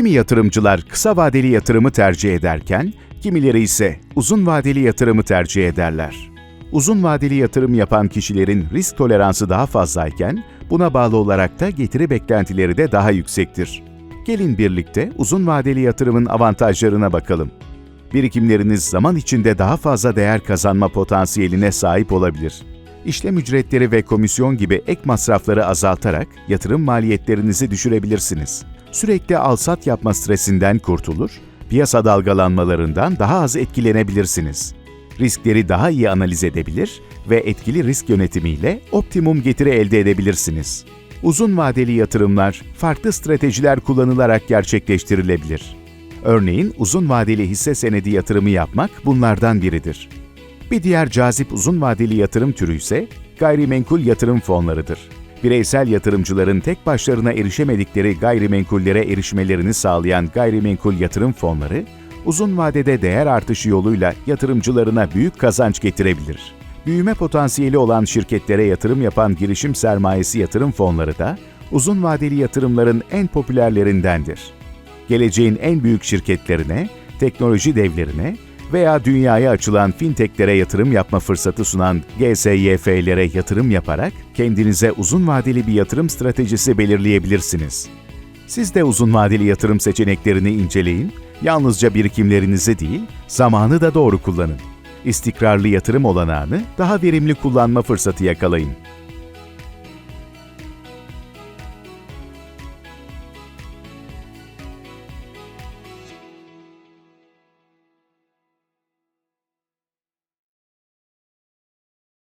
Kimi yatırımcılar kısa vadeli yatırımı tercih ederken, kimileri ise uzun vadeli yatırımı tercih ederler. Uzun vadeli yatırım yapan kişilerin risk toleransı daha fazlayken, buna bağlı olarak da getiri beklentileri de daha yüksektir. Gelin birlikte uzun vadeli yatırımın avantajlarına bakalım. Birikimleriniz zaman içinde daha fazla değer kazanma potansiyeline sahip olabilir. İşlem ücretleri ve komisyon gibi ek masrafları azaltarak yatırım maliyetlerinizi düşürebilirsiniz. Sürekli alsat yapma stresinden kurtulur, piyasa dalgalanmalarından daha az etkilenebilirsiniz. Riskleri daha iyi analiz edebilir ve etkili risk yönetimiyle optimum getiri elde edebilirsiniz. Uzun vadeli yatırımlar farklı stratejiler kullanılarak gerçekleştirilebilir. Örneğin uzun vadeli hisse senedi yatırımı yapmak bunlardan biridir. Bir diğer cazip uzun vadeli yatırım türü ise gayrimenkul yatırım fonlarıdır. Bireysel yatırımcıların tek başlarına erişemedikleri gayrimenkullere erişmelerini sağlayan gayrimenkul yatırım fonları, uzun vadede değer artışı yoluyla yatırımcılarına büyük kazanç getirebilir. Büyüme potansiyeli olan şirketlere yatırım yapan girişim sermayesi yatırım fonları da uzun vadeli yatırımların en popülerlerindendir geleceğin en büyük şirketlerine, teknoloji devlerine veya dünyaya açılan fintechlere yatırım yapma fırsatı sunan GSYF'lere yatırım yaparak kendinize uzun vadeli bir yatırım stratejisi belirleyebilirsiniz. Siz de uzun vadeli yatırım seçeneklerini inceleyin, yalnızca birikimlerinizi değil, zamanı da doğru kullanın. İstikrarlı yatırım olanağını daha verimli kullanma fırsatı yakalayın.